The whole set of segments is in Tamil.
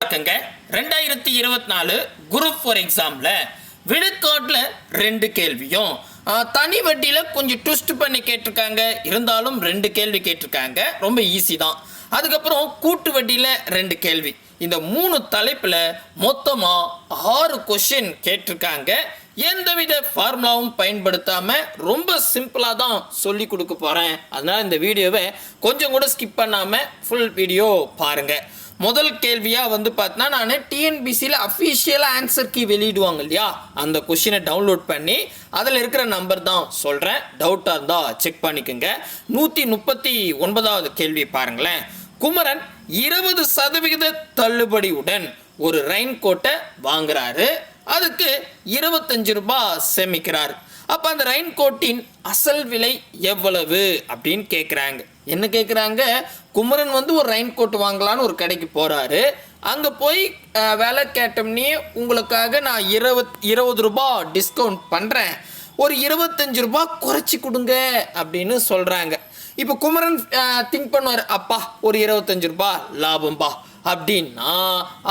பார்க்கங்க ரெண்டாயிரத்தி இருபத்தி நாலு குரூப் ஃபோர் எக்ஸாமில் விழுக்காட்டில் ரெண்டு கேள்வியும். தனி வட்டியில் கொஞ்சம் ட்விஸ்ட் பண்ணி கேட்டிருக்காங்க. இருந்தாலும் ரெண்டு கேள்வி கேட்டிருக்காங்க. ரொம்ப ஈஸி தான். அதுக்கப்புறம் கூட்டு வட்டியில் ரெண்டு கேள்வி. இந்த மூணு தலைப்பில் மொத்தமாக ஆறு கொஷின் கேட்டிருக்காங்க. எந்தவித ஃபார்முலாவும் பயன்படுத்தாமல் ரொம்ப சிம்பிளாக தான் சொல்லி கொடுக்க போகிறேன் அதனால் இந்த வீடியோவை கொஞ்சம் கூட ஸ்கிப் பண்ணாமல் ஃபுல் வீடியோ பாருங்கள் முதல் கேள்வியாக வந்து பார்த்தீங்கன்னா நான் டிஎன்பிசியில் அஃபிஷியலாக ஆன்சர் கீ வெளியிடுவாங்க இல்லையா? அந்த கொஷினை டவுன்லோட் பண்ணி அதில் இருக்கிற நம்பர் தான் சொல்கிறேன் டவுட்டாக இருந்தால் செக் பண்ணிக்கோங்க. நூற்றி முப்பத்தி ஒன்பதாவது கேள்வி பாருங்களேன். குமரன் இருபது சதவிகித தள்ளுபடியுடன் ஒரு ரெயின் கோட்டை வாங்குறாரு. அதுக்கு இருபத்தஞ்சு ரூபாய் சேமிக்கிறார். அப்போ அந்த ரெயின் கோட்டின் அசல் விலை எவ்வளவு அப்படின்னு கேட்குறாங்க என்ன கேட்குறாங்க குமரன் வந்து ஒரு ரெயின் கோட் வாங்கலான்னு ஒரு கடைக்கு போகிறாரு அங்கே போய் வேலை கேட்டோம்னே உங்களுக்காக நான் இருபத் இருபது ரூபாய் டிஸ்கவுண்ட் பண்ணுறேன் ஒரு இருபத்தஞ்சு ரூபாய் குறைச்சி கொடுங்க அப்படின்னு சொல்கிறாங்க இப்போ குமரன் திங்க் பண்ணுவார் அப்பா ஒரு இருபத்தஞ்சு ரூபாய் லாபம்பா. அப்படின்னா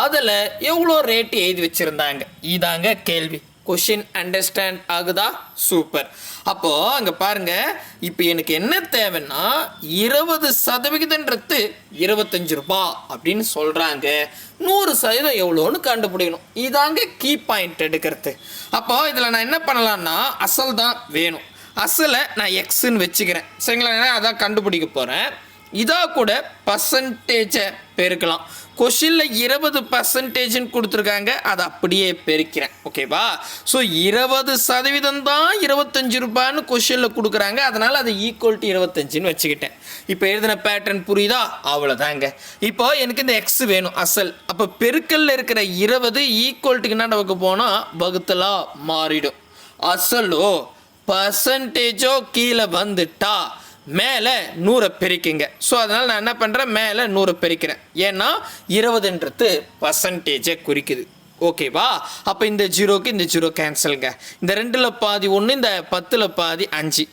அதில் எவ்வளோ ரேட்டு எழுதி வச்சுருந்தாங்க? இதாங்க கேள்வி. கொஷின் அண்டர்ஸ்டாண்ட் ஆகுதா? சூப்பர் அப்போ அங்கே பாருங்க இப்போ எனக்கு என்ன தேவைன்னா இருபது சதவிகிதன்றது இருபத்தஞ்சு ரூபாய் அப்படின்னு சொல்கிறாங்க நூறு சதவீதம் எவ்வளோன்னு கண்டுபிடிக்கணும். இதாங்க கீ பாயிண்ட் எடுக்கிறது. அப்போ இதில் நான் என்ன பண்ணலான்னா அசல் தான் வேணும். அசலை நான் எக்ஸ்ன்னு வச்சுக்கிறேன். சரிங்களா அதான் கண்டுபிடிக்க போகிறேன் இதாக கூட பர்சன்டேஜை பெருக்கலாம். கொஷினில் இருபது பர்சன்டேஜ்னு கொடுத்துருக்காங்க. அதை அப்படியே பெருக்கிறேன். ஓகேவா ஸோ இருபது சதவீதம் தான் இருபத்தஞ்சு ரூபான்னு கொஷினில் கொடுக்குறாங்க. அதனால் அது ஈக்குவல் டு இருபத்தஞ்சுன்னு வச்சுக்கிட்டேன். இப்போ எழுதின பேட்டர்ன் புரியுதா? அவ்வளோதாங்க இப்போ எனக்கு இந்த எக்ஸ் வேணும் அசல். அப்போ பெருக்கல்ல இருக்கிற இருபது ஈக்குவல்ட்டுக்கு என்ன வகுக்க போனால் வகுத்தலாக மாறிடும். அசலோ பர்சன்டேஜோ கீழே வந்துட்டா. மேலே நூறை பெருக்கிங்க. ஸோ அதனால் நான் என்ன பண்ணுறேன் மேலே நூறை பெருக்கிறேன். ஏன்னா இருபதுன்றது பர்சன்டேஜை குறிக்குது. ஓகேவா அப்போ இந்த ஜீரோக்கு இந்த ஜீரோ கேன்சலுங்க இந்த ரெண்டில் பாதி ஒன்று இந்த பத்தில் பாதி அஞ்சு.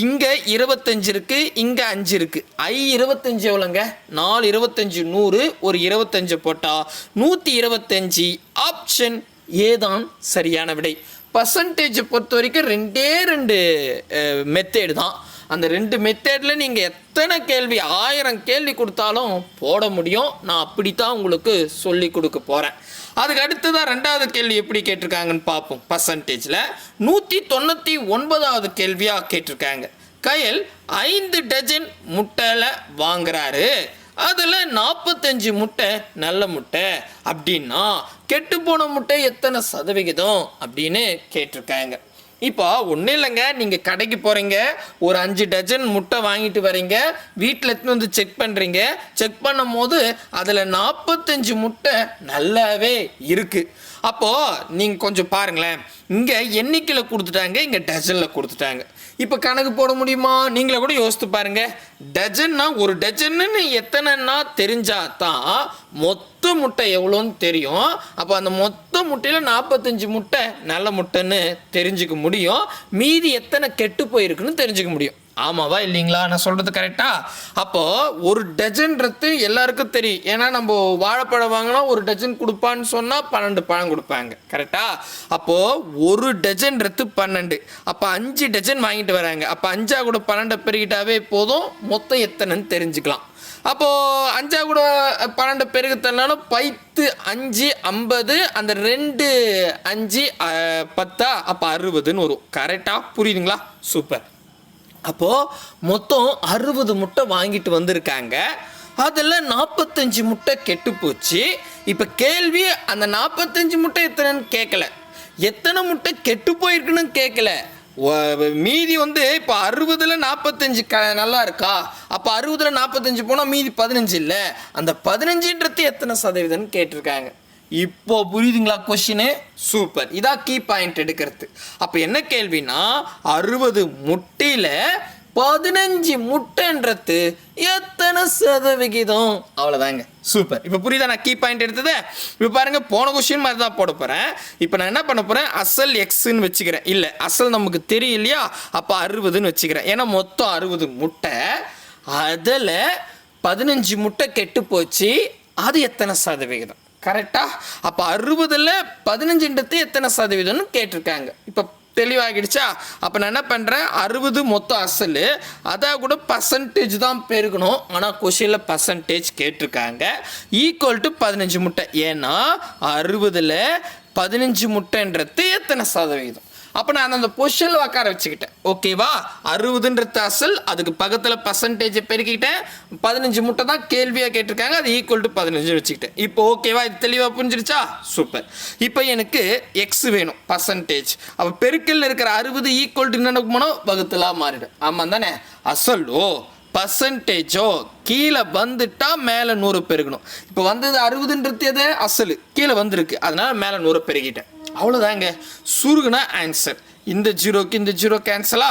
இங்கே இருபத்தஞ்சு இருக்குது இங்கே அஞ்சு இருக்குது ஐ இருபத்தஞ்சு எவ்வளோங்க? நாலு இருபத்தஞ்சு நூறு. ஒரு இருபத்தஞ்சு போட்டால் நூற்றி இருபத்தஞ்சி. ஆப்ஷன் ஏதான் சரியான விடை. பர்சன்டேஜை பொறுத்த வரைக்கும் ரெண்டே ரெண்டு மெத்தேடு தான். அந்த ரெண்டு மெத்தேடில் நீங்கள் எத்தனை கேள்வி ஆயிரம் கேள்வி கொடுத்தாலும் போட முடியும். நான் அப்படித்தான் உங்களுக்கு சொல்லி கொடுக்க போகிறேன் அதுக்கு அடுத்ததாக ரெண்டாவது கேள்வி எப்படி கேட்டிருக்காங்கன்னு பார்ப்போம். பர்சன்டேஜில் நூற்றி தொண்ணூற்றி ஒன்பதாவது கேள்வியாக கேட்டிருக்காங்க. கையில் ஐந்து டஜன் முட்டையில் வாங்குறாரு. அதில் நாற்பத்தஞ்சு முட்டை நல்ல முட்டை. அப்படின்னா கெட்டுப்போன முட்டை எத்தனை சதவிகிதம் அப்படின்னு கேட்டிருக்காங்க. இப்போ ஒன்றும் இல்லைங்க நீங்கள் கடைக்கு போகிறீங்க ஒரு அஞ்சு டஜன் முட்டை வாங்கிட்டு வரீங்க வீட்டில் எடுத்துன்னு வந்து செக் பண்ணுறீங்க செக் பண்ணும் போது அதில் நாற்பத்தஞ்சு முட்டை நல்லாவே இருக்குது அப்போது நீங்கள் கொஞ்சம் பாருங்களேன். இங்கே எண்ணிக்கையில் கொடுத்துட்டாங்க இங்கே டஜனில் கொடுத்துட்டாங்க. இப்போ கணக்கு போட முடியுமா? நீங்களே கூட யோசித்து பாருங்கள் டஜன்னா ஒரு டஜன்னு எத்தனைன்னா தெரிஞ்சா தான் மொத்த முட்டை எவ்வளோன்னு தெரியும். அப்போ அந்த மொத்த முட்டையில் நாற்பத்தஞ்சு முட்டை நல்ல முட்டைன்னு தெரிஞ்சுக்க முடியும். மீதி எத்தனை கெட்டு போயிருக்குன்னு தெரிஞ்சுக்க முடியும். ஆமாவா இல்லைங்களா? நான் சொல்கிறது கரெக்டா அப்போது ஒரு டஜன்றது எல்லாருக்கும் தெரியும். ஏன்னா நம்ம வாழைப்பழம் வாங்கினா ஒரு டஜன் கொடுப்பான்னு சொன்னால் பன்னெண்டு பழம் கொடுப்பாங்க. கரெக்டா அப்போது ஒரு டஜன்றது பன்னெண்டு. அப்போ அஞ்சு டஜன் வாங்கிட்டு வராங்க. அப்போ அஞ்சா கூட பன்னெண்டை பெருகிட்டாவே போதும். மொத்தம் எத்தனைன்னு தெரிஞ்சுக்கலாம். அப்போது அஞ்சா கூட பன்னெண்டு பெருகு தரனாலும் பைத்து அஞ்சு ஐம்பது அந்த ரெண்டு அஞ்சு பத்தா அப்போ அறுபதுன்னு வரும். கரெக்டாக புரியுதுங்களா? சூப்பர் அப்போது மொத்தம் அறுபது முட்டை வாங்கிட்டு வந்திருக்காங்க. அதில் நாற்பத்தஞ்சு முட்டை கெட்டு போச்சு. இப்போ கேள்வி அந்த நாற்பத்தஞ்சு முட்டை எத்தனைன்னு கேட்கல எத்தனை முட்டை கெட்டு போயிருக்குன்னு கேட்கல மீதி வந்து இப்போ அறுபதில் நாற்பத்தஞ்சு க நல்லா இருக்கா? அப்போ அறுபதில் நாற்பத்தஞ்சு போனால் மீதி பதினஞ்சு இல்லை. அந்த பதினஞ்சுன்றது எத்தனை சதவீதம்னு கேட்டிருக்காங்க. இப்போ புரியுதுங்களா கொஷினு சூப்பர். இதான் கீ பாயிண்ட் எடுக்கிறது. அப்போ என்ன கேள்வினா அறுபது முட்டையில் பதினஞ்சு முட்டைன்றது எத்தனை சதவிகிதம்? அவ்வளோதாங்க சூப்பர். இப்போ புரியுதா நான் கீ பாயிண்ட் எடுத்தது? இப்போ பாருங்க போன கொஸ்டின் மாதிரி தான் போட போகிறேன் இப்போ நான் என்ன பண்ண போகிறேன் அசல் எக்ஸ்ன்னு வச்சுக்கிறேன். இல்லை அசல் நமக்கு தெரியும் இல்லையா அப்போ அறுபதுன்னு வச்சுக்கிறேன். ஏன்னா மொத்தம் அறுபது முட்டை. அதில் பதினஞ்சு முட்டை கெட்டு போச்சு. அது எத்தனை சதவிகிதம்? கரெக்டா அப்போ அறுபதில் பதினஞ்சுன்றது எத்தனை சதவீதம்னு கேட்டிருக்காங்க. இப்போ தெளிவாகிடுச்சா? அப்போ நான் என்ன பண்ணுறேன் அறுபது மொத்தம் அசல். அதை கூட பர்சன்டேஜ் தான் பெருகணும். ஆனால் கொஷினில் பர்சன்டேஜ் கேட்டிருக்காங்க. ஈக்குவல் டு பதினஞ்சு முட்டை. ஏன்னா அறுபதில் பதினஞ்சு முட்டைன்றது எத்தனை சதவீதம்? அப்போ நான் அந்த பொசிஷனில் உட்கார வச்சுக்கிட்டேன். ஓகேவா அறுபதுன்றது அசல் அதுக்கு பக்கத்தில் பர்சன்டேஜை பெருக்கிக்கிட்டேன். பதினஞ்சு முட்டை தான் கேள்வியாக கேட்டிருக்காங்க. அது ஈக்குவல் டு பதினஞ்சு வச்சுக்கிட்டேன். இப்போ ஓகேவா இது தெளிவாக புரிஞ்சிருச்சா? சூப்பர் இப்போ எனக்கு எக்ஸ் வேணும் பர்சன்டேஜ் அப்போ பெருக்கில் இருக்கிற அறுபது ஈக்குவல் டு என்ன போனோம் வகுத்தலாக மாறிடும் ஆமாம் தானே அசலோ பர்சன்டேஜோ கீழே வந்துட்டா மேலே நூறு பெருகணும். இப்போ வந்தது அறுபதுன்றது எது? அசல். கீழே வந்திருக்கு. அதனால மேலே நூறு பெருகிட்டேன். அவ்வளோதாங்க சுருகுனா ஆன்சர் இந்த ஜீரோக்கு இந்த ஜீரோ கேன்சலா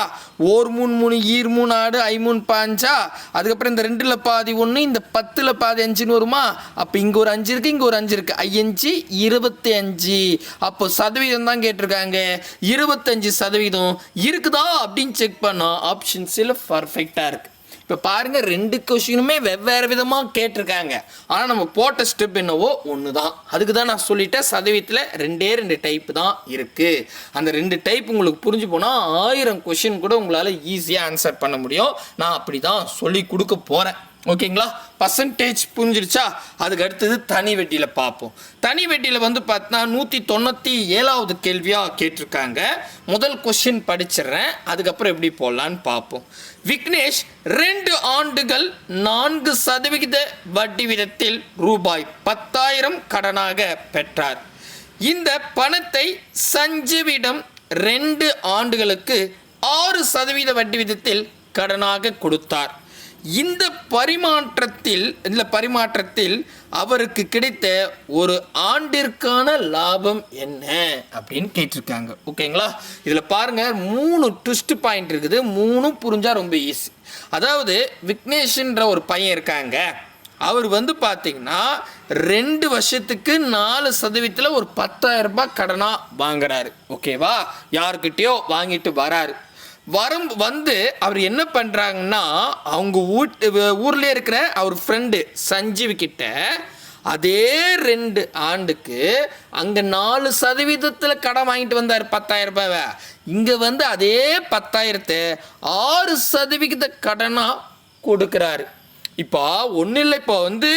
ஓர் மூணு மூணு ஈர் மூணு ஆடு ஐ மூணு பாஞ்சா? அதுக்கப்புறம் இந்த ரெண்டில் பாதி ஒன்று இந்த பத்தில் பாதி அஞ்சுன்னு வருமா? அப்போ இங்கே ஒரு அஞ்சு இருக்குது இங்கே ஒரு அஞ்சு இருக்குது ஐயஞ்சு இருபத்தி அஞ்சு அப்போ சதவீதம் தான் கேட்டிருக்காங்க. இருபத்தஞ்சு சதவீதம் இருக்குதா அப்படின்னு செக் பண்ணோம் ஆப்ஷன்ஸில் பர்ஃபெக்டாக இருக்குது இப்போ பாருங்கள் ரெண்டு கொஷினுமே வெவ்வேறு விதமாக கேட்டிருக்காங்க. ஆனால் நம்ம போட்ட ஸ்டெப் என்னவோ ஒன்று தான் அதுக்கு தான் நான் சொல்லிட்டேன் சதவீதத்தில் ரெண்டே ரெண்டு டைப் தான் இருக்குது அந்த ரெண்டு டைப் உங்களுக்கு புரிஞ்சு போனால் ஆயிரம் கொஷின் கூட உங்களால் ஈஸியாக ஆன்சர் பண்ண முடியும். நான் அப்படி தான் சொல்லி கொடுக்க போகிறேன் ஓகேங்களா? பர்சன்டேஜ் புரிஞ்சிருச்சா? அதுக்கு அடுத்தது தனி வெட்டியில் பார்ப்போம். தனி வெட்டியில் வந்து பார்த்தா நூற்றி தொண்ணூற்றி ஏழாவது கேள்வியாக கேட்டிருக்காங்க. முதல் கொஷின் படிச்சிடுறேன். அதுக்கப்புறம் எப்படி போடலான்னு பார்ப்போம். விக்னேஷ் ரெண்டு ஆண்டுகள் நான்கு சதவிகித வட்டி விதத்தில் ரூபாய் பத்தாயிரம் கடனாக பெற்றார். இந்த பணத்தை சஞ்சீவிடம் ரெண்டு ஆண்டுகளுக்கு ஆறு சதவீத வட்டி விதத்தில் கடனாக கொடுத்தார். இந்த பரிமாற்றத்தில் இந்த பரிமாற்றத்தில் அவருக்கு கிடைத்த ஒரு ஆண்டிற்கான லாபம் என்ன அப்படின்னு கேட்டிருக்காங்க. ஓகேங்களா? இதில் பாருங்க மூணு ட்விஸ்ட் பாயிண்ட் இருக்குது. மூணும் புரிஞ்சால் ரொம்ப ஈஸி அதாவது விக்னேஷ்ன்ற ஒரு பையன் இருக்காங்க. அவர் வந்து பார்த்தீங்கன்னா ரெண்டு வருஷத்துக்கு நாலு சதவீதத்தில் ஒரு பத்தாயிரம் ரூபாய் கடனாக வாங்குறாரு. ஓகேவா? யாருக்கிட்டேயோ வாங்கிட்டு வராரு. வரும் வந்து அவர் என்ன பண்ணுறாங்கன்னா அவங்க வீட்டு ஊர்லேயே இருக்கிற அவர் ஃப்ரெண்டு சஞ்சீவ் கிட்ட அதே ரெண்டு ஆண்டுக்கு அங்கே நாலு சதவீதத்தில் கடன் வாங்கிட்டு வந்தார் பத்தாயிரம் ரூபாவை. இங்கே வந்து அதே பத்தாயிரத்தை ஆறு சதவிகித கடனாக கொடுக்குறாரு. இப்போ ஒன்றும் இல்லை இப்போ வந்து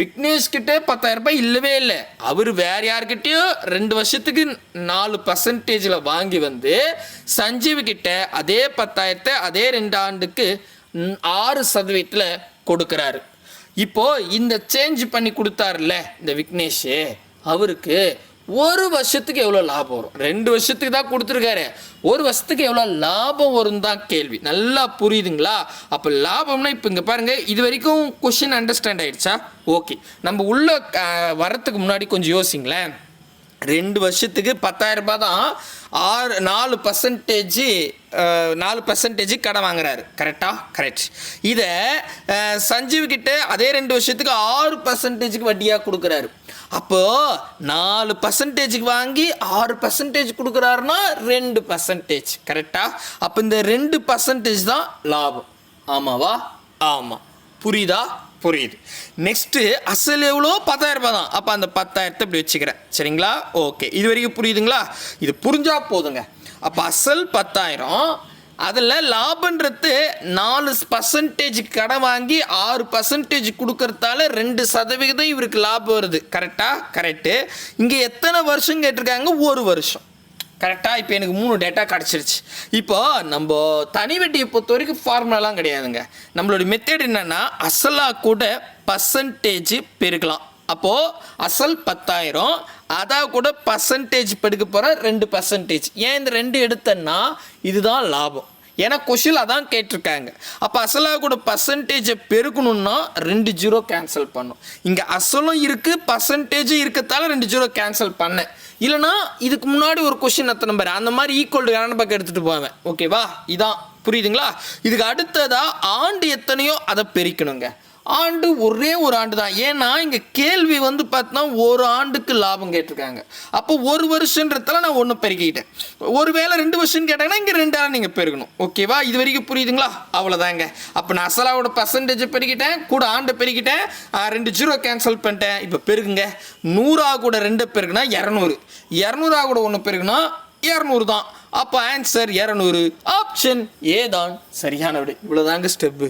விக்னேஷ்கிட்ட பத்தாயிரம் ரூபாய் இல்லவே இல்லை. அவர் வேற யார்கிட்டயோ ரெண்டு வருஷத்துக்கு நாலு பர்சன்டேஜில் வாங்கி வந்து சஞ்சீவ் கிட்ட அதே பத்தாயிரத்தை அதே ரெண்டு ஆண்டுக்கு ஆறு சதவீதத்தில் கொடுக்குறாரு. இப்போ இந்த சேஞ்ச் பண்ணி கொடுத்தாருல்ல இந்த விக்னேஷ் அவருக்கு ஒரு வருஷத்துக்கு எவ்வளோ லாபம் வரும்? ரெண்டு வருஷத்துக்கு தான் கொடுத்துருக்காரு. ஒரு வருஷத்துக்கு எவ்வளோ லாபம் வரும் தான் கேள்வி. நல்லா புரியுதுங்களா? அப்போ லாபம்னா இப்போ இங்கே பாருங்கள் இது வரைக்கும் கொஷின் அண்டர்ஸ்டாண்ட் ஆகிடுச்சா ஓகே நம்ம உள்ளே வரத்துக்கு முன்னாடி கொஞ்சம் யோசிங்களேன். ரெண்டு வருஷத்துக்கு பத்தாயிரம் ரூபாய் தான் ஆறு நாலு பர்சன்டேஜ் நாலு பர்சன்டேஜ் கடன் வாங்குறாரு. கரெக்டா கரெக்ட் இதை சஞ்சீவ் கிட்ட அதே ரெண்டு வருஷத்துக்கு ஆறு பர்சன்டேஜுக்கு வட்டியாக கொடுக்குறாரு. அப்போ நாலு பர்சன்டேஜுக்கு வாங்கி ஆறு பர்சன்டேஜ் கொடுக்குறாருன்னா ரெண்டு பர்சன்டேஜ் கரெக்டா அப்போ இந்த ரெண்டு பர்சன்டேஜ் தான் லாபம். ஆமாவா? ஆமாம் புரியுதா? புரியுது. நெக்ஸ்ட்டு அசல் எவ்வளோ? பத்தாயிரம் ரூபாய் தான். அப்போ அந்த பத்தாயிரத்தை இப்படி வச்சுக்கிறேன். சரிங்களா? ஓகே இது வரைக்கும் புரியுதுங்களா? இது புரிஞ்சால் போதுங்க. அப்போ அசல் பத்தாயிரம் அதில் லாபன்றது நாலு பர்சன்டேஜ் கடன் வாங்கி ஆறு பர்சன்டேஜ் கொடுக்கறதால ரெண்டு சதவிகிதம் இவருக்கு லாபம் வருது. கரெக்டாக கரெக்டு இங்கே எத்தனை வருஷம் கேட்டிருக்காங்க? ஒரு வருஷம். கரெக்டாக இப்போ எனக்கு மூணு டேட்டா கிடச்சிருச்சு. இப்போ நம்ம தனி வட்டியை பொறுத்த வரைக்கும் ஃபார்முலாலாம் கிடையாதுங்க. நம்மளோட மெத்தேட் என்னென்னா அசலாக கூட பர்சன்டேஜ் பெருக்கலாம். அப்போது அசல் பத்தாயிரம் அதான் கூட பர்சன்டேஜ் பெருக்க போகிற ரெண்டு பர்சன்டேஜ் ஏன் இந்த ரெண்டு எடுத்தேன்னா இதுதான் லாபம். ஏன்னா கொஷில் அதான் கேட்டிருக்காங்க. அப்போ அசலாக கூட பர்சன்டேஜை பெருக்கணும்னா ரெண்டு ஜீரோ கேன்சல் பண்ணும். இங்கே அசலும் இருக்குது பர்சன்டேஜும் இருக்கத்தால ரெண்டு ஜீரோ கேன்சல் பண்ணேன். இல்லைனா இதுக்கு முன்னாடி ஒரு கொஷின் எத்தனை நம்பர் அந்த மாதிரி ஈக்குவல் டு பக்கம் எடுத்துகிட்டு போவேன். ஓகேவா இதான். புரியுதுங்களா? இதுக்கு அடுத்ததாக ஆண்டு எத்தனையோ அதை பெருக்கணுங்க. ஆண்டு ஒரே ஒரு ஆண்டு தான் ஏன்னா இங்கே கேள்வி வந்து பார்த்தோன்னா ஒரு ஆண்டுக்கு லாபம் கேட்டிருக்காங்க. அப்போ ஒரு வருஷன்றதுல நான் ஒன்று பெருக்கிக்கிட்டேன். ஒருவேளை ரெண்டு வருஷம் கேட்டாங்கன்னா இங்கே ரெண்டாயிரம் நீங்கள் பெருகணும். ஓகேவா இது வரைக்கும் புரியுதுங்களா? அவ்வளோதாங்க அப்போ நான் அசலாவோட பர்சன்டேஜ் பெருக்கிட்டேன். கூட ஆண்டு பெருக்கிட்டேன். ரெண்டு ஜீரோ கேன்சல் பண்ணிட்டேன். இப்போ பெருகுங்க. நூறா கூட ரெண்டு பெருகுனா இரநூறு. இரநூறா கூட ஒன்று பெருகுனா இரநூறு தான். அப்போ ஆன்சர் இரநூறு. ஆப்ஷன் ஏ தான். சரியான விடை. இவ்வளோதாங்க ஸ்டெப்பு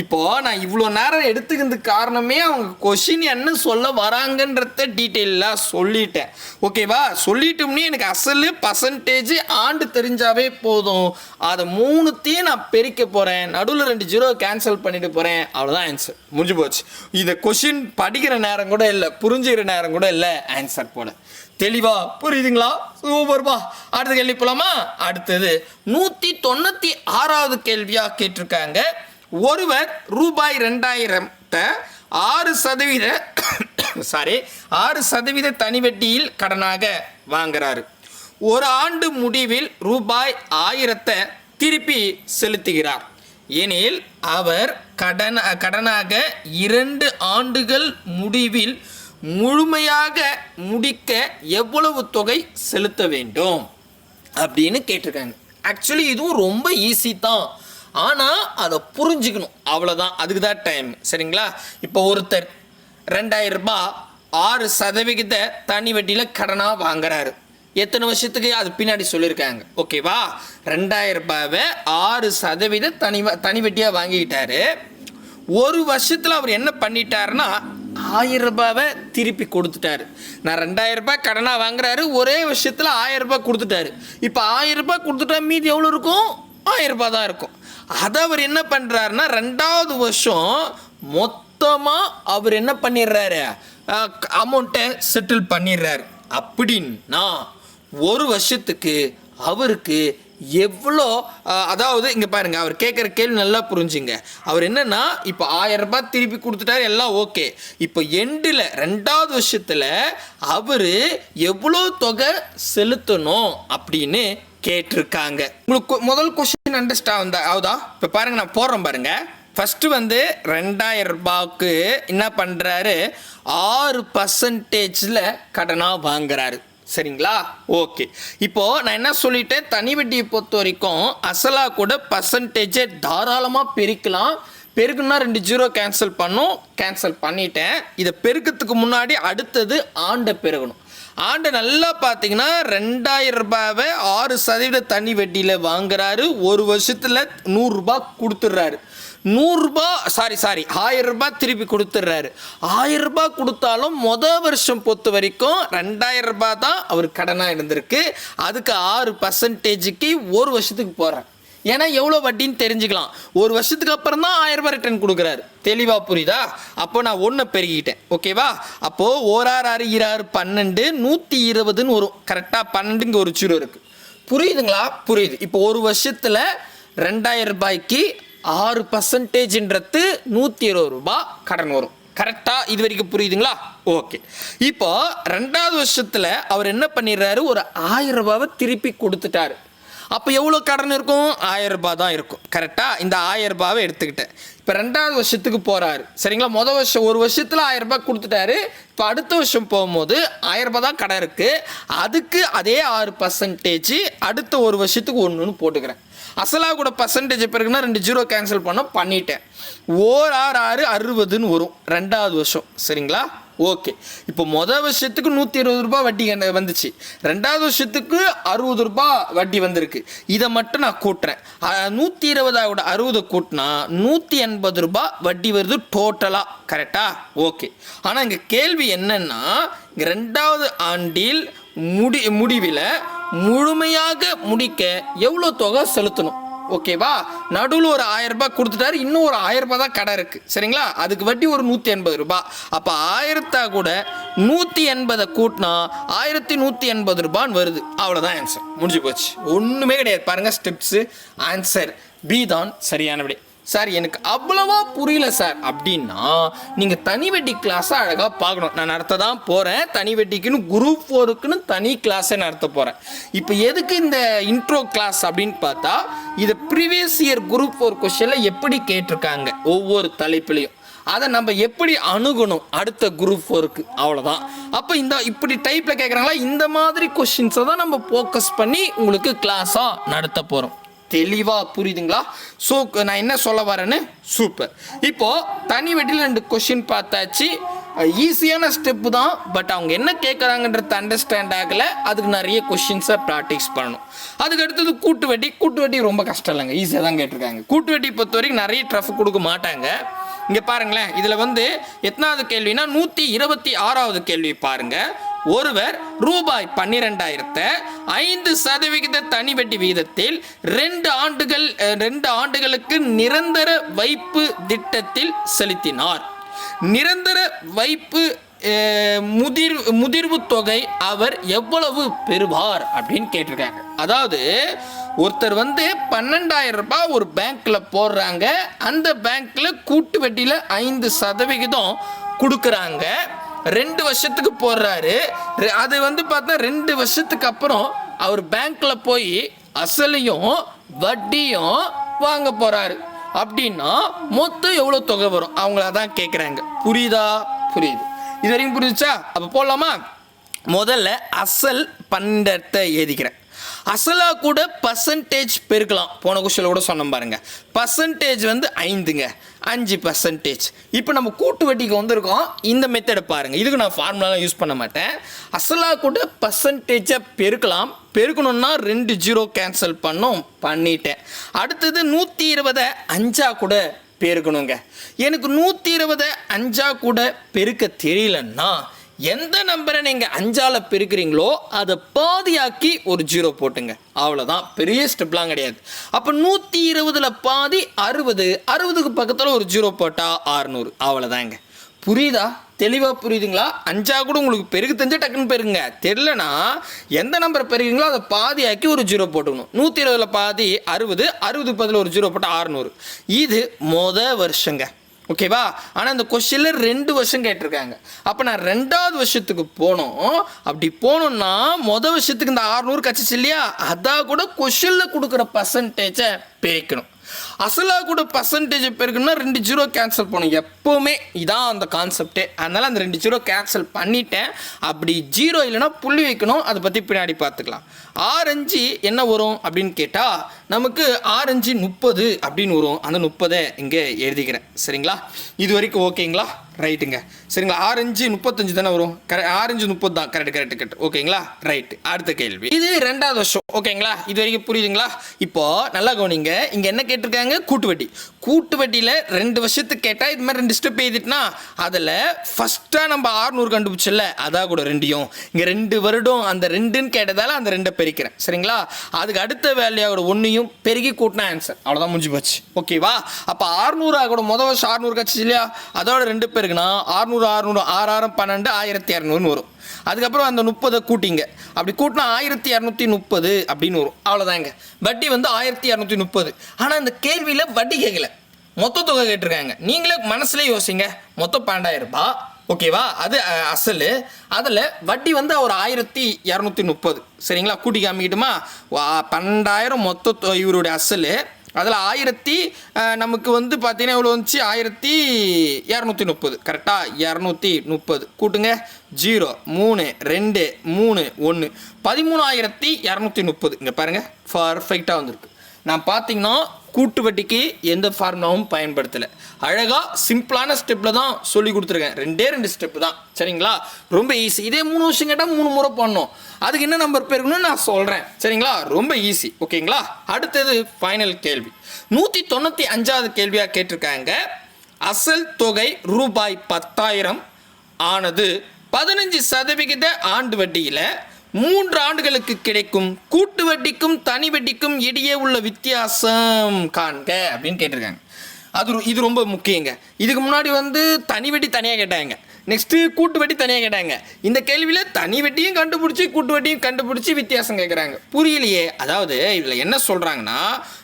இப்போ நான் இவ்வளோ நேரம் எடுத்துக்கிறது காரணமே அவங்க கொஷின் என்ன சொல்ல வராங்கன்றத டீட்டெயிலாக சொல்லிட்டேன். ஓகேவா சொல்லிட்டோம்னே எனக்கு அசல் பர்சன்டேஜ் ஆண்டு தெரிஞ்சாவே போதும். அதை மூணுத்தையும் நான் பெருக்க போகிறேன் நடுவில் ரெண்டு ஜீரோ கேன்சல் பண்ணிட்டு போகிறேன் அவ்வளோதான் ஆன்சர் முடிஞ்சு போச்சு. இதை கொஷின் படிக்கிற நேரம் கூட இல்லை புரிஞ்சுக்கிற நேரம் கூட இல்லை ஆன்சர் போட தெளிவா புரியுதுங்களா? சூப்பர்பா அடுத்த கேள்வி போலாமா? அடுத்தது. நூற்றி தொண்ணூற்றி ஆறாவது கேள்வியாக கேட்டிருக்காங்க. ஒருவர் ரூபாய் ரெண்டாயிரத்தை ஆறு சதவீத சாரி ஆறு சதவீத தனி வட்டியில் கடனாக வாங்குறாரு. ஒரு ஆண்டு முடிவில் ரூபாய் ஆயிரத்தை திருப்பி செலுத்துகிறார். எனில் அவர் கடன் கடனாக இரண்டு ஆண்டுகள் முடிவில் முழுமையாக முடிக்க எவ்வளவு தொகை செலுத்த வேண்டும்? அப்படின்னு கேட்டிருக்காங்க. ஆக்சுவலி இதுவும் ரொம்ப ஈஸி தான். ஆனால் அதை புரிஞ்சுக்கணும். அவ்வளோதான் அதுக்கு தான் டைம் சரிங்களா? இப்போ ஒருத்தர் ரெண்டாயிரம் ரூபாய் ஆறு சதவிகித தனி வட்டியில் கடனாக வாங்குறாரு. எத்தனை வருஷத்துக்கு? அது பின்னாடி சொல்லியிருக்காங்க. ஓகேவா ரெண்டாயிரம் ரூபாவை ஆறு சதவீத தனி வ- தனி வட்டியாக வாங்கிக்கிட்டாரு. ஒரு வருஷத்தில் அவர் என்ன பண்ணிட்டாருன்னா ஆயிரம் ரூபாவை திருப்பி கொடுத்துட்டாரு. நான் ரெண்டாயிரம் ரூபாய் கடனாக வாங்குறாரு ஒரே வருஷத்தில் ஆயிரம் ரூபாய் கொடுத்துட்டாரு. இப்போ ஆயிரம் ரூபாய் கொடுத்துட்டா மீதி எவ்வளோ இருக்கும்? ஆயிரம் ரூபாய் தான் இருக்கும். அதை அவர் என்ன பண்ணுறாருன்னா ரெண்டாவது வருஷம் மொத்தமாக அவர் என்ன பண்ணிடுறாரு? அமௌண்ட்டை செட்டில் பண்ணிடுறாரு. அப்படின்னா ஒரு வருஷத்துக்கு அவருக்கு எவ்வளோ அதாவது இங்கே பாருங்க அவர் கேட்குற கேள்வி நல்லா புரிஞ்சுங்க. அவர் என்னென்னா இப்போ ஆயிரம் ரூபாய் திருப்பி கொடுத்துட்டாரு எல்லாம் ஓகே. இப்போ எண்டில் ரெண்டாவது வருஷத்தில் அவர் எவ்வளோ தொகை செலுத்தணும் அப்படின்னு கேட்டிருக்காங்க. உங்களுக்கு முதல் கொஸ்டின் வந்தா ஆகுதா இப்போ பாருங்க நான் போடுறேன் பாருங்க. ஃபஸ்ட்டு வந்து ரெண்டாயிரம் ரூபாய்க்கு என்ன பண்ணுறாரு ஆறு பர்சன்டேஜில் கடனாக வாங்குறாரு. சரிங்களா? ஓகே இப்போ நான் என்ன சொல்லிட்டேன்? தனி வட்டியை பொறுத்த வரைக்கும் அசலா கூட பர்சன்டேஜை தாராளமாக பெருக்கலாம். பெருக்குன்னா ரெண்டு ஜீரோ கேன்சல் பண்ணும். கேன்சல் பண்ணிட்டேன். இதை பெருக்கிறதுக்கு முன்னாடி அடுத்தது ஆண்டை பெருகணும். ஆண்டு நல்லா பார்த்தீங்கன்னா ரெண்டாயிரம் ரூபாவை ஆறு சதவீத தனி வட்டியில் வாங்குறாரு. ஒரு வருஷத்தில் நூறுரூபா கொடுத்துட்றாரு. நூறுரூபா சாரி சாரி ஆயிரம் ரூபாய் திருப்பி கொடுத்துட்றாரு ஆயிரம் ரூபாய் கொடுத்தாலும் மொதல் வருஷம் பொறுத்த வரைக்கும் ரெண்டாயிரம் ரூபாய் தான் அவர் கடனாக இருந்திருக்கு. அதுக்கு ஆறு பர்சன்டேஜுக்கு ஒரு வருஷத்துக்கு போகிறார் ஏன்னா எவ்வளோ வட்டின்னு தெரிஞ்சுக்கலாம். ஒரு வருஷத்துக்கு அப்புறம் தான் ஆயிரம் ரூபாய் ரிட்டர்ன் கொடுக்குறாரு. தெளிவாக புரியுதா? அப்போ நான் ஒன்றை பெருகிட்டேன். ஓகேவா அப்போது ஓராறு ஆறு இராறு பன்னெண்டு நூற்றி இருபதுன்னு வரும் கரெக்டாக பன்னெண்டுங்க ஒரு சுரு இருக்குது புரியுதுங்களா? புரியுது. இப்போ ஒரு வருஷத்தில் ரெண்டாயிரம் ரூபாய்க்கு ஆறு பர்சன்டேஜ்ன்றது நூற்றி இருபது ரூபா கடன் வரும். கரெக்டாக இது வரைக்கும் புரியுதுங்களா? ஓகே இப்போ ரெண்டாவது வருஷத்தில் அவர் என்ன பண்ணிடுறாரு? ஒரு ஆயிரம் ரூபாவை திருப்பி கொடுத்துட்டாரு. அப்போ எவ்வளோ கடன் இருக்கும்? ஆயிரம் ரூபாய் தான் இருக்கும். கரெக்டாக இந்த ஆயிரம் ரூபாவை எடுத்துக்கிட்டேன். இப்போ ரெண்டாவது வருஷத்துக்கு போகிறாரு சரிங்களா? மொதல் வருஷம் ஒரு வருஷத்தில் ஆயிரம் ரூபாய் கொடுத்துட்டாரு. இப்போ அடுத்த வருஷம் போகும்போது ஆயிரம் ரூபாய் தான் கடன் இருக்குது அதுக்கு அதே ஆறு பர்சன்டேஜ் அடுத்த ஒரு வருஷத்துக்கு ஒன்றுன்னு போட்டுக்கிறேன். அசலா கூட பர்சன்டேஜ் பிறகுனா ரெண்டு ஜீரோ கேன்சல் பண்ணோம் பண்ணிட்டேன். ஓர் ஆறு ஆறு அறுபதுன்னு வரும். ரெண்டாவது வருஷம். சரிங்களா? ஓகே இப்போ மொதல் வருஷத்துக்கு நூற்றி இருபது ரூபாய் வட்டி வந்துச்சு. ரெண்டாவது வருஷத்துக்கு அறுபது ரூபாய் வட்டி வந்திருக்கு. இதை மட்டும் நான் கூட்டுறேன். நூற்றி இருபதாவோட அறுபதை கூட்டினா நூற்றி எண்பது ரூபாய் வட்டி வருது டோட்டலாக கரெக்டாக ஓகே ஆனால் இங்கே கேள்வி என்னென்னா ரெண்டாவது ஆண்டில் முடி முடிவில் முழுமையாக முடிக்க எவ்வளோ தொகை செலுத்தணும்? ஓகேவா நடுவில் ஒரு ஆயிரம் ரூபாய் கொடுத்துட்டாரு. இன்னும் ஒரு ஆயிரம் ரூபாய் தான் கடை இருக்குது சரிங்களா? அதுக்கு வட்டி ஒரு நூற்றி எண்பது ரூபாய். அப்போ ஆயிரத்தா கூட நூற்றி எண்பதை கூட்டினா ஆயிரத்தி நூற்றி எண்பது ரூபான்னு வருது. அவ்வளோதான் ஆன்சர் முடிஞ்சு போச்சு. ஒன்றுமே கிடையாது. பாருங்க ஸ்டெப்ஸு ஆன்சர் பி தான் சரியான விடை சார் எனக்கு அவ்வளவா புரியல சார். அப்படின்னா நீங்கள் தனி வெட்டி கிளாஸை அழகாக பார்க்கணும். நான் நடத்த தான் போகிறேன் தனி வெட்டிக்குன்னு குரூப் ஃபோருக்குன்னு தனி கிளாஸை நடத்த போகிறேன் இப்போ எதுக்கு இந்த இன்ட்ரோ கிளாஸ் அப்படின்னு பார்த்தா இதை ப்ரீவியஸ் இயர் குரூப் ஃபோர் கொஷனில் எப்படி கேட்டிருக்காங்க? ஒவ்வொரு தலைப்புலையும். அதை நம்ம எப்படி அணுகணும் அடுத்த குரூப் ஃபோருக்கு அவ்வளோதான் அப்போ இந்த இப்படி டைப்பில் கேட்குறாங்களா இந்த மாதிரி கொஷின்ஸை தான் நம்ம ஃபோக்கஸ் பண்ணி உங்களுக்கு கிளாஸாக நடத்த போகிறோம் தெளிவாக புரியுதுங்களா? ஸோ நான் என்ன சொல்ல வரேன்னு? சூப்பர் இப்போது தனி வெட்டியில் ரெண்டு கொஷின் பார்த்தாச்சு. ஈஸியான ஸ்டெப்பு தான் பட் அவங்க என்ன கேட்குறாங்கன்றது அண்டர்ஸ்டாண்ட் ஆகலை. அதுக்கு நிறைய கொஷின்ஸை ப்ராக்டிஸ் பண்ணணும். அதுக்கு அடுத்தது கூட்டு வட்டி. கூட்டு வட்டி ரொம்ப கஷ்டம் இல்லைங்க. ஈஸியாக தான் கேட்டிருக்காங்க. கூட்டு வட்டி பொறுத்த வரைக்கும் நிறைய ட்ரஃப் கொடுக்க மாட்டாங்க. இங்கே பாருங்களேன். இதில் வந்து எத்தனாவது கேள்வினா நூற்றி இருபத்தி ஆறாவது கேள்வி பாருங்கள் ஒருவர் ரூபாய் பன்னிரெண்டாயிரத்தை ஐந்து சதவிகித தனி வட்டி விகிதத்தில் ரெண்டு ஆண்டுகள் ரெண்டு ஆண்டுகளுக்கு நிரந்தர வைப்பு திட்டத்தில் செலுத்தினார். நிரந்தர வைப்பு முதிர் முதிர்வு தொகை அவர் எவ்வளவு பெறுவார் அப்படின்னு கேட்டிருக்காங்க. அதாவது ஒருத்தர் வந்து பன்னெண்டாயிரம் ரூபாய் ஒரு பேங்க்ல போடுறாங்க. அந்த பேங்க்ல கூட்டு வட்டியில ஐந்து சதவிகிதம் கொடுக்குறாங்க. ரெண்டு வருஷத்துக்கு போடுறாரு. அது வந்து பார்த்தா ரெண்டு வருஷத்துக்கு அப்புறம் அவர் பேங்க்ல போய் அசலையும் வட்டியும் வாங்க போறாரு. அப்படின்னா மொத்தம் எவ்வளோ தொகை வரும்? அவங்கள தான் கேட்குறாங்க புரியுதா? புரியுது. இது வரைக்கும் புரிஞ்சுச்சா? அப்போ போடலாமா? முதல்ல அசல் பன்னெண்டத்தை எழுதிக்கிறேன் அசலா கூட பர்சன்டேஜ் பெருக்கலாம். போன கொஸ்டில் கூட சொன்னோம் பாருங்க. பர்சன்டேஜ் வந்து ஐந்துங்க. அஞ்சு பர்சன்டேஜ் இப்போ நம்ம கூட்டு வட்டிக்கு வந்திருக்கோம். இந்த மெத்தடை பாருங்கள் இதுக்கு நான் ஃபார்முலாலாம் யூஸ் பண்ண மாட்டேன். அசலாக கூட பர்சன்டேஜை பெருக்கலாம். பெருக்கணும்னா ரெண்டு ஜீரோ கேன்சல் பண்ணும். பண்ணிட்டேன். அடுத்தது நூற்றி இருபதை அஞ்சா கூட பெருக்கணுங்க. எனக்கு நூற்றி இருபதை அஞ்சா கூட பெருக்க தெரியலன்னா எந்த நம்பரை நீங்கள் அஞ்சால் பெருக்கிறீங்களோ அதை பாதியாக்கி ஒரு ஜீரோ போட்டுங்க. அவ்வளோதான் பெரிய ஸ்டெப்லாம் கிடையாது. அப்போ நூற்றி இருபதில் பாதி அறுபது அறுபதுக்கு பக்கத்தில் ஒரு ஜீரோ போட்டால் ஆறுநூறு. அவ்வளோதாங்க புரியுதா? தெளிவாக புரியுதுங்களா? அஞ்சா கூட உங்களுக்கு பெருகு தெரிஞ்சா டக்குன்னு பெருங்க தெரிலனா எந்த நம்பர் பெருகுங்களோ அதை பாதியாக்கி ஒரு ஜீரோ போட்டுக்கணும். நூற்றி இருபதில் பாதி அறுபது அறுபதுக்கு பதில் ஒரு ஜீரோ போட்டால் ஆறுநூறு. இது மொதல் வருஷங்க. ஓகேவா ஆனால் இந்த கொஸ்டினில் ரெண்டு வருஷம் கேட்டிருக்காங்க. அப்போ நான் ரெண்டாவது வருஷத்துக்கு போனோம். அப்படி போனோம்னா மொதல் வருஷத்துக்கு இந்த ஆறுநூறு கச்சிச்சு இல்லையா? அதான் கூட கொஷனில் கொடுக்குற பர்சன்டேஜை பிரிக்கணும். அசலா கூட பர்சன்டேஜ் பெருக்கணும்னா ரெண்டு ஜீரோ கேன்சல் பண்ணும். எப்போவுமே இதான் அந்த கான்செப்டே அதனால் அந்த ரெண்டு ஜீரோ கேன்சல் பண்ணிட்டேன். அப்படி ஜீரோ இல்லைன்னா புள்ளி வைக்கணும். அதை பற்றி பின்னாடி பார்த்துக்கலாம். ஆரஞ்சு என்ன வரும் அப்படின்னு கேட்டால் நமக்கு ஆரஞ்சு முப்பது அப்படின்னு வரும். அந்த முப்பதை இங்கே எழுதிக்கிறேன். சரிங்களா? இது வரைக்கும் ஓகேங்களா ரைட்டுங்க. சரிங்களா? ஆரஞ்சு முப்பத்தஞ்சு தானே வரும்? கரெக்ட் ஆரஞ்சு முப்பது தான். கரெக்ட் கரெக்ட் கரெக்ட் ஓகேங்களா? ரைட் அடுத்த கேள்வி. இது ரெண்டாவது வருஷம். ஓகேங்களா? இது வரைக்கும் புரியுதுங்களா? இப்போ நல்லா கவனிங்க. இங்கே என்ன கேட்டிருக்காங்க? கூட்டு வட்டி கூட்டு வட்டியில் ரெண்டு வருஷத்துக்கு கேட்டால் இது மாதிரி ரெண்டு ஸ்டெப் எழுதிட்டுனா அதில் ஃபஸ்ட்டாக நம்ம ஆறுநூறு கண்டுபிடிச்சல அதான் கூட ரெண்டையும். இங்கே ரெண்டு வருடம் அந்த ரெண்டுன்னு கேட்டதால் அந்த ரெண்டை பெருக்கிறேன். சரிங்களா? அதுக்கு அடுத்த வேலையோட ஒன்றையும் பெருகி கூட்டினா ஆன்சர் அவ்வளோதான் முடிஞ்சு போச்சு. ஓகேவா அப்போ ஆறுநூறு கூட மொதல் வருஷம் ஆறுநூறு கட்சி இல்லையா? அதோட ரெண்டு பேருக்குன்னா ஆறுநூறு ஆறுநூறு ஆறாயிரம் பன்னெண்டு ஆயிரத்தி இரநூறுன்னு வரும். அதுக்கப்புறம் அந்த முப்பதை கூட்டிங்க. அப்படி கூட்டினா ஆயிரத்தி இரநூத்தி முப்பது அப்படின்னு வரும். அவ்வளோதாங்க வட்டி வந்து ஆயிரத்தி இரநூத்தி முப்பது. ஆனால் இந்த கேள்வியில் வட்டி கேட்கல மொத்த தொகை கேட்டிருக்காங்க. நீங்களே மனசுலேயே யோசிங்க. மொத்தம் பன்னெண்டாயிரம் ரூபாய் ஓகேவா? அது அசல் அசலு. அதில் வட்டி வந்து ஒரு ஆயிரத்தி இரநூத்தி முப்பது. சரிங்களா? கூட்டி காமிக்கிட்டுமா? வா- பன்னெண்டாயிரம் மொத்த இவருடைய அசலு. அதில் ஆயிரத்தி நமக்கு வந்து பார்த்தீங்கன்னா எவ்வளோ வந்துச்சு? ஆயிரத்தி இரநூத்தி முப்பது. கரெக்டாக இரநூத்தி முப்பது. கூட்டுங்க. ஜீரோ மூணு ரெண்டு மூணு ஒன்று. பதிமூணாயிரத்தி இரநூத்தி முப்பது. இங்கே பாருங்கள் பர்ஃபெக்டாக வந்திருக்கு. நான் பார்த்தீங்கன்னா கூட்டு வட்டிக்கு எந்த ஃபார்முலாவும் பயன்படுத்தலை. அழகாக சிம்பிளான ஸ்டெப்பில் தான் சொல்லி கொடுத்துருக்கேன். ரெண்டே ரெண்டு ஸ்டெப்பு தான். சரிங்களா? ரொம்ப ஈஸி இதே மூணு வருஷம் கேட்டால் மூணு முறை பண்ணணும். அதுக்கு என்ன நம்பர் பேருக்குன்னு நான் சொல்கிறேன் சரிங்களா? ரொம்ப ஈஸி ஓகேங்களா? அடுத்தது ஃபைனல் கேள்வி. நூற்றி தொண்ணூற்றி அஞ்சாவது கேள்வியாக கேட்டிருக்காங்க. அசல் தொகை ரூபாய் பத்தாயிரம் ஆனது பதினஞ்சு சதவிகித ஆண்டு வட்டியில் மூன்று ஆண்டுகளுக்கு கிடைக்கும் கூட்டு வட்டிக்கும் தனி வட்டிக்கும் இடையே உள்ள வித்தியாசம் காண்க அப்படின்னு கேட்டிருக்காங்க. அது இது ரொம்ப முக்கியங்க. இதுக்கு முன்னாடி வந்து தனி வட்டி தனியாக கேட்டாங்க. நெக்ஸ்ட்டு கூட்டு வட்டி தனியாக கேட்டாங்க. இந்த கேள்வியில் தனி வட்டியும் கண்டுபிடிச்சி கூட்டு வட்டியும் கண்டுபிடிச்சி வித்தியாசம் கேட்குறாங்க. புரியலையே. அதாவது இதில் என்ன சொல்கிறாங்கன்னா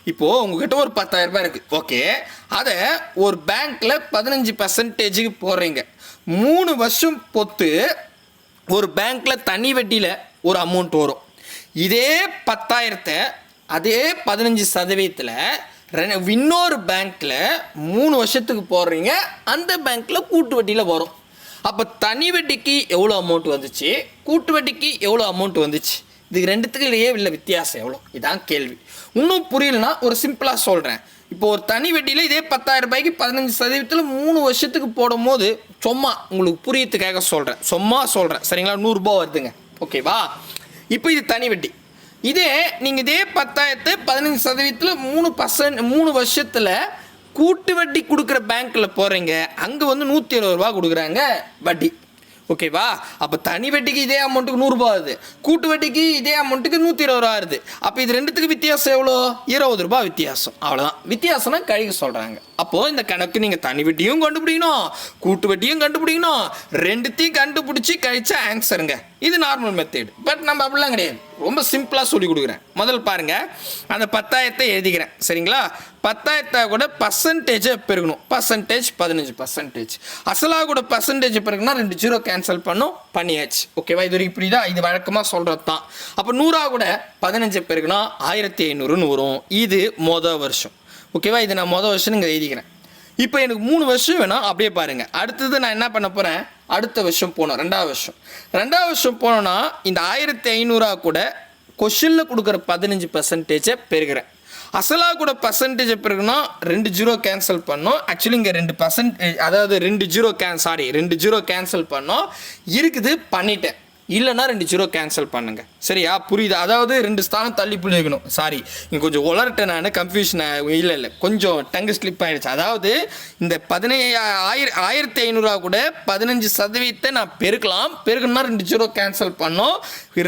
இப்போது உங்ககிட்ட ஒரு 10000 ரூபாய் இருக்குது ஓகே. அதை ஒரு பேங்க்கில் பதினஞ்சு பர்சன்டேஜுக்கு போடுறீங்க. மூணு வருஷம் பொத்து ஒரு பேங்க்கில் தனி வட்டியில் ஒரு அமௌண்ட் வரும். இதே பத்தாயிரத்தை அதே பதினஞ்சு சதவீதத்தில் ரெ- இன்னொரு பேங்க்கில் மூணு வருஷத்துக்கு போடுறீங்க அந்த பேங்க்கில் கூட்டு வட்டியில் வரும். அப்போ தனி வட்டிக்கு எவ்வளோ அமௌண்ட் வந்துச்சு? கூட்டு வட்டிக்கு எவ்வளோ அமௌண்ட் வந்துச்சு? இதுக்கு ரெண்டுத்துக்கு இல்லையே உள்ள வித்தியாசம் எவ்வளோ இதான் கேள்வி. இன்னும் புரியலனா ஒரு சிம்பிளாக சொல்கிறேன் இப்போ ஒரு தனி வட்டியில் இதே பத்தாயிரம் ரூபாய்க்கு பதினஞ்சு சதவீதத்தில் மூணு வருஷத்துக்கு போடும் போது சும்மா உங்களுக்கு புரியத்துக்காக சொல்கிறேன் சும்மா சொல்கிறேன் சரிங்களா? நூறுரூபா வருதுங்க. ஓகேவா இப்போ இது தனி வட்டி. இதே நீங்கள் இதே பத்தாயிரத்து பதினஞ்சு சதவீதத்தில் மூணு பர்சன்ட் மூணு வருஷத்தில் கூட்டு வட்டி கொடுக்குற பேங்க்கில் போகிறீங்க அங்கே வந்து நூற்றி இருபது ரூபா கொடுக்குறாங்க வட்டி. ஓகேவா அப்போ தனி வட்டிக்கு இதே அமௌண்ட்டுக்கு நூறுரூபா ஆகுது. கூட்டு வட்டிக்கு இதே அமௌண்ட்டுக்கு நூற்றி இருபது ரூபா வருது அப்போ இது ரெண்டுத்துக்கு வித்தியாசம் எவ்வளோ? இருபது ரூபா வித்தியாசம். அவ்வளோதான் வித்தியாசம்னா கழிக்க சொல்கிறாங்க அப்போது இந்த கணக்கு நீங்கள் தனி வட்டியும் கண்டுபிடிக்கணும் கூட்டு வட்டியும் கண்டுபிடிக்கணும். ரெண்டுத்தையும் கண்டுபிடிச்சி கழிச்சா ஆன்சருங்க இது நார்மல் மெத்தேடு பட் நம்ம அப்படிலாம் கிடையாது. ரொம்ப சிம்பிளாக சொல்லி கொடுக்குறேன். முதல்ல பாருங்கள் அந்த பத்தாயிரத்தை எழுதிக்கிறேன். சரிங்களா? பத்தாயிரத்தை கூட பர்சன்டேஜை பெருகணும் பர்சன்டேஜ் பதினஞ்சு பர்சன்டேஜ் அசலாக கூட பர்சன்டேஜ் பெருகுனா ரெண்டு ஜீரோ கேன்சல் பண்ணும் பண்ணியாச்சு. ஓகேவா இது வரைக்கும் புரியுதா? இது வழக்கமாக சொல்கிறது தான். அப்போ நூறா கூட பதினஞ்சு பெருகுனா ஆயிரத்தி ஐநூறுன்னு வரும். இது மொதல் வருஷம். ஓகேவா இது நான் மொதல் வருஷம் இங்கே எழுதிக்கிறேன். இப்போ எனக்கு மூணு வருஷம் வேணும் அப்படியே பாருங்க. அடுத்தது நான் என்ன பண்ண போகிறேன் அடுத்த வருஷம் போகணும் ரெண்டாவது வருஷம். ரெண்டாவது வருஷம் போனோன்னா இந்த ஆயிரத்தி ஐநூறுரூவா கூட கொஷினில் கொடுக்குற பதினஞ்சு பர்சன்டேஜை பெறுகிறேன் அசலாக கூட பர்சன்டேஜ் பிறகுனா ரெண்டு ஜீரோ கேன்சல் பண்ணோம். ஆக்சுவலி இங்கே ரெண்டு பர்சன்டேஜ் அதாவது ரெண்டு ஜீரோ கேன் சாரி ரெண்டு ஜீரோ கேன்சல் பண்ணோம். இருக்குது பண்ணிட்டேன். இல்லைன்னா ரெண்டு ஜீரோ கேன்சல் பண்ணுங்க. சரியா? புரியுது? அதாவது ரெண்டு ஸ்தானம் தள்ளி புள்ளி வைக்கணும் சாரி இங்கே கொஞ்சம் உளரட்டேன் நான் கன்ஃபியூஷன் இல்லை இல்லை. கொஞ்சம் டங்கு ஸ்லிப் ஆகிடுச்சு அதாவது இந்த பதினைய ஆயிர ஆயிரத்தி ஐநூறுரூவா கூட பதினஞ்சு சதவீதத்தை நான் பெருக்கலாம். பெருக்கணும்னா ரெண்டு ஜீரோ கேன்சல் பண்ணோம்.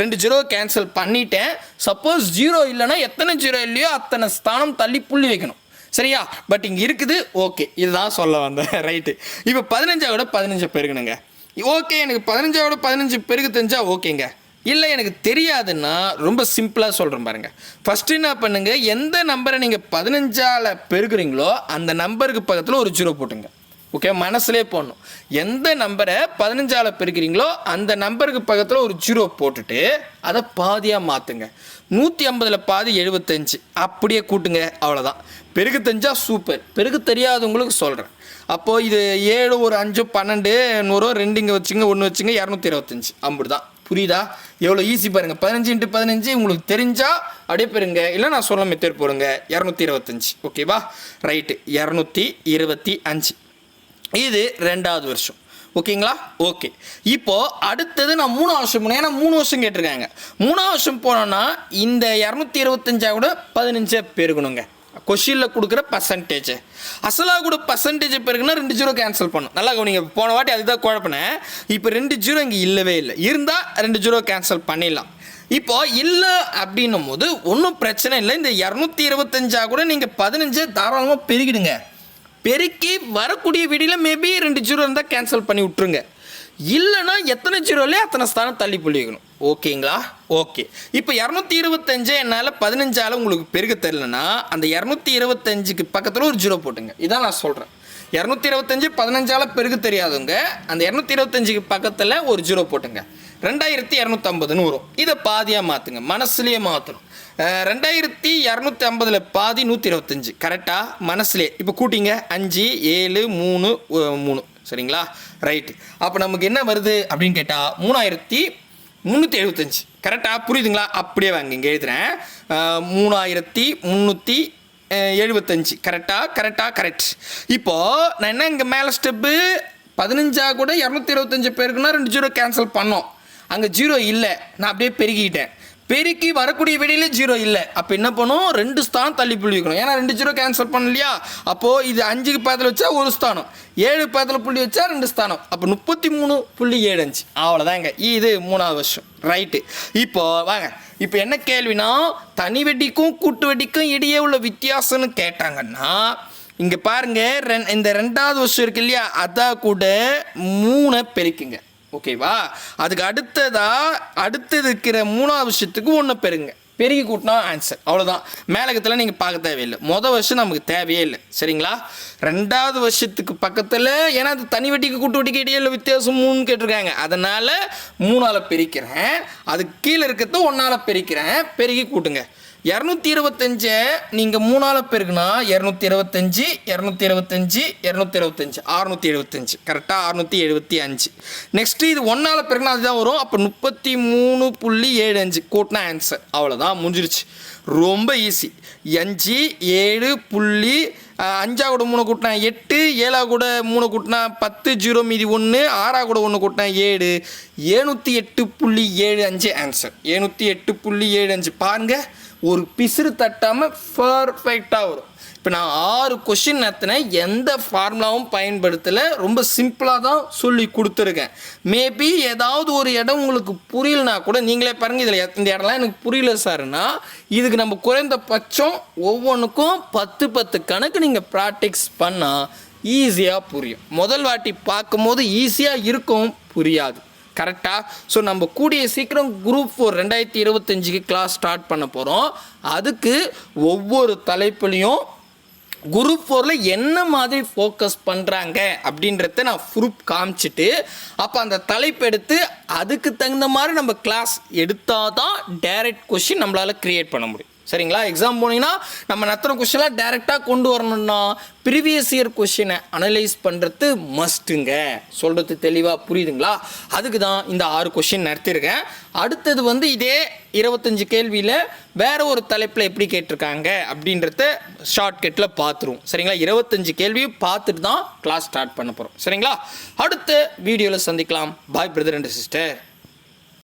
ரெண்டு ஜீரோ கேன்சல் பண்ணிட்டேன். சப்போஸ் ஜீரோ இல்லைன்னா எத்தனை ஜீரோ இல்லையோ அத்தனை ஸ்தானம் தள்ளி புள்ளி வைக்கணும். சரியா? பட் இங்கே இருக்குது ஓகே இதுதான் சொல்ல வந்தேன். ரைட்டு இப்போ பதினஞ்சா விட பதினஞ்சை பெருக்கணுங்க ஓகே எனக்கு பதினஞ்சாவோட பதினஞ்சு பெருக்கு தெரிஞ்சால் ஓகேங்க. இல்லை எனக்கு தெரியாதுன்னா ரொம்ப சிம்பிளாக சொல்கிறேன் பாருங்கள் ஃபஸ்ட்டு என்ன பண்ணுங்கள் எந்த நம்பரை நீங்கள் பதினஞ்சால் பெருக்குறீங்களோ அந்த நம்பருக்கு பக்கத்தில் ஒரு ஜீரோ போட்டுங்க. ஓகே மனசுலேயே போடணும். எந்த நம்பரை பதினஞ்சால் பெருக்கிறீங்களோ அந்த நம்பருக்கு பக்கத்தில் ஒரு ஜீரோ போட்டுட்டு அதை பாதியாக மாற்றுங்க நூற்றி ஐம்பதில் பாதி எழுபத்தஞ்சு அப்படியே கூட்டுங்க அவ்வளோதான் பெருக்கு தெரிஞ்சால் சூப்பர் பெருக்கு தெரியாதவங்களுக்கு சொல்கிறேன் அப்போது இது ஏழு ஒரு அஞ்சு பன்னெண்டு நூறு ரெண்டு இங்கே வச்சுங்க ஒன்று வச்சுங்க இரநூத்தி இருபத்தஞ்சி. அப்படி தான் புரியுதா? எவ்வளோ ஈஸி பாருங்கள் பதினஞ்சு இன்ட்டு பதினஞ்சு உங்களுக்கு தெரிஞ்சால் அப்படியே பெறுங்க. இல்லை நான் சொல்ல மெத்தேட் போடுங்க. இரநூத்தி இருபத்தஞ்சி. ஓகேவா ரைட்டு இரநூத்தி இருபத்தி அஞ்சு. இது ரெண்டாவது வருஷம். ஓகேங்களா ஓகே இப்போது அடுத்தது நான் மூணாவது வருஷம் போனேன். ஏன்னா மூணு வருஷம் கேட்டிருக்காங்க. மூணாவது வருஷம் போனோன்னா இந்த இரநூத்தி இருபத்தஞ்சா கூட பதினஞ்சை பெருகணுங்க. கொஷினில் கொடுக்குற பர்சன்டேஜ் அசலாக கூட பர்சன்டேஜ் பெருக்குன்னா ரெண்டு ஜீரோ கேன்சல் பண்ணும். நல்லா நீங்கள் போன வாட்டி அதுதான் குழப்பினேன். இப்போ ரெண்டு ஜீரோ இங்கே இல்லவே இல்லை. இருந்தால் ரெண்டு ஜீரோ கேன்சல் பண்ணிடலாம். இப்போ இல்லை அப்படின்னும் போது ஒன்றும் பிரச்சனை இல்லை. இந்த இரநூத்தி இருபத்தஞ்சா கூட நீங்கள் பதினஞ்சு தாராளமாக பெருகிடுங்க. பெருக்கி வரக்கூடிய வீடியில் மேபி ரெண்டு ஜீரோ இருந்தால் கேன்சல் பண்ணி விட்ருங்க இல்லைன்னா எத்தனை ஜீரோலே அத்தனை ஸ்தானம் தள்ளி புள்ளிக்கணும் ஓகேங்களா? ஓகே. இப்போ இரநூத்தி இருபத்தஞ்சு என்னால் பதினஞ்சால் உங்களுக்கு பெருக தெரிலனா அந்த இரநூத்தி இருபத்தஞ்சுக்கு பக்கத்தில் ஒரு ஜீரோ போட்டுங்க. இதான் நான் சொல்கிறேன் இரநூத்தி இருபத்தஞ்சு பதினஞ்சால பெருக தெரியாதவங்க அந்த இரநூத்தி இருபத்தஞ்சுக்கு பக்கத்தில் ஒரு ஜீரோ போட்டுங்க. ரெண்டாயிரத்தி இரநூத்தம்பதுன்னு வரும் இதை பாதியாக மாற்றுங்க மனசுலேயே மாற்றணும் ரெண்டாயிரத்தி இரநூத்தி ஐம்பதில் பாதி நூற்றி இருபத்தஞ்சு. கரெக்டாக மனசுலேயே. இப்போ கூட்டிங்க. அஞ்சு ஏழு மூணு மூணு. சரிங்களா? ரைட்டு அப்போ நமக்கு என்ன வருது அப்படின்னு கேட்டால் மூணாயிரத்தி முந்நூற்றி எழுபத்தஞ்சு கரெக்டாக புரியுதுங்களா? அப்படியே வாங்க இங்கே எழுதுகிறேன் மூணாயிரத்தி முந்நூற்றி எழுபத்தஞ்சு கரெக்டாக கரெக்டாக கரெக்ட் இப்போது நான் என்ன இங்கே மேலே ஸ்டெப்பு பதினஞ்சா கூட இரநூத்தி இருபத்தஞ்சு பேருக்குன்னா ரெண்டு ஜீரோ கேன்சல் பண்ணோம். அங்கே ஜீரோ இல்லை. நான் அப்படியே பெருகிட்டேன். பெருக்கி வரக்கூடிய வெளியில ஜீரோ இல்லை. அப்போ என்ன பண்ணும்? ரெண்டு ஸ்தானம் தள்ளி புள்ளி வைக்கணும். ஏன்னா ரெண்டு ஜீரோ கேன்சல் பண்ணலையா? அப்போது இது அஞ்சுக்கு பக்கத்தில் வச்சா ஒரு ஸ்தானம். ஏழு பக்கத்தில் புள்ளி வச்சா ரெண்டு ஸ்தானம். அப்போ முப்பத்தி மூணு புள்ளி ஏழு அஞ்சு. அவ்வளோதாங்க இது மூணாவது வருஷம். ரைட்டு இப்போ வாங்க. இப்போ என்ன கேள்வினா தனி வெட்டிக்கும் கூட்டு வெட்டிக்கும் இடையே உள்ள வித்தியாசம்னு கேட்டாங்கன்னா இங்கே பாருங்க ரெண் இந்த ரெண்டாவது வருஷம் இருக்கு இல்லையா? அதான் கூட மூணை பெருக்குங்க. ஓகேவா அதுக்கு அடுத்ததா அடுத்தது இருக்கிற மூணாவது விஷயத்துக்கு ஒன்று பெருங்க பெருகி கூட்டினா ஆன்சர் அவ்வளோதான் மேலகத்தில் நீங்கள் பார்க்க தேவையில்லை. மொதல் வருஷம் நமக்கு தேவையே இல்லை. சரிங்களா? ரெண்டாவது வருஷத்துக்கு பக்கத்தில் ஏன்னா அது தனி வட்டிக்கு கூட்டு வட்டிக்கு இடையே வித்தியாசம் மூணு கேட்டிருக்காங்க. அதனால் மூணால் பிரிக்கிறேன். அதுக்கு கீழே இருக்கிறத ஒன்றால் பிரிக்கிறேன். பெருகி கூட்டுங்க. இரநூத்தி இருபத்தஞ்சு நீங்கள் மூணால் பேருக்குன்னா இரநூத்தி இருபத்தஞ்சி இரநூத்தி இருபத்தஞ்சி இரநூத்தி இருபத்தஞ்சி அறுநூத்தி எழுபத்தஞ்சு. கரெக்டாக அறுநூற்றி எழுபத்தி அஞ்சு. நெக்ஸ்ட்டு இது ஒன்றால் பெருக்குனா அதுதான் வரும். அப்போ முப்பத்தி மூணு புள்ளி ஏழு அஞ்சு. கூட்டினா ஆன்சர் அவ்வளோதான் முடிஞ்சிருச்சு. ரொம்ப ஈஸி அஞ்சு ஏழு புள்ளி அஞ்சா கூட மூணு கூட்டினா எட்டு ஏழா கூட மூணு கூட்டினா பத்து ஜீரோ மீதி ஒன்று ஆறா கூட ஒன்று கூட்டினா ஏழு. ஏழ்நூற்றி எட்டு புள்ளி ஏழு அஞ்சு ஆன்சர் ஏழ்நூற்றி எட்டு புள்ளி ஏழு அஞ்சு. பாருங்கள் ஒரு பிசுறு தட்டாமல் பர்ஃபெக்டாக வரும். இப்போ நான் ஆறு கொஷின் நடத்தினேன். எந்த ஃபார்முலாவும் பயன்படுத்தலை. ரொம்ப சிம்பிளாக தான் சொல்லி கொடுத்துருக்கேன். மேபி ஏதாவது ஒரு இடம் உங்களுக்கு புரியலனா கூட நீங்களே பாருங்கள் இதில் இந்த இடம்லாம் எனக்கு புரியல சார்னா இதுக்கு நம்ம குறைந்தபட்சம் ஒவ்வொன்றுக்கும் பத்து பத்து கணக்கு நீங்கள் ப்ராக்டிக்ஸ் பண்ணால் ஈஸியாக புரியும். முதல் வாட்டி பார்க்கும்போது ஈஸியாக இருக்கும் புரியாது. கரெக்டாக ஸோ நம்ம கூடிய சீக்கிரம் குரூப் ஃபோர் ரெண்டாயிரத்தி இருபத்தஞ்சுக்கு கிளாஸ் ஸ்டார்ட் பண்ண போகிறோம் அதுக்கு ஒவ்வொரு தலைப்புலையும் குரூப் ஃபோரில் என்ன மாதிரி ஃபோக்கஸ் பண்ணுறாங்க அப்படின்றத நான் ப்ரூப் காமிச்சிட்டு அப்போ அந்த தலைப்பு எடுத்து அதுக்கு தகுந்த மாதிரி நம்ம கிளாஸ் எடுத்தால் தான் டைரக்ட் கொஷின் நம்மளால் க்ரியேட் பண்ண முடியும். சரிங்களா? எக்ஸாம் போனீங்கன்னா நம்ம நத்தின கொஷின்லாம் டைரெக்டாக கொண்டு வரணும்னா ப்ரீவியஸ் இயர் கொஷினை அனலைஸ் பண்ணுறது மஸ்ட்டுங்க சொல்கிறது தெளிவாக புரியுதுங்களா? அதுக்கு தான் இந்த ஆறு கொஷின் நடத்தியிருக்கேன் அடுத்தது வந்து இதே இருபத்தஞ்சு கேள்வியில் வேறு ஒரு தலைப்பில் எப்படி கேட்டிருக்காங்க அப்படின்றத ஷார்ட்கட்டில் பார்த்துருவோம் சரிங்களா? இருபத்தஞ்சு கேள்வியும் பார்த்துட்டு தான் கிளாஸ் ஸ்டார்ட் பண்ண போகிறோம் சரிங்களா? அடுத்த வீடியோவில் சந்திக்கலாம். பாய் பிரதர் அண்ட் சிஸ்டர்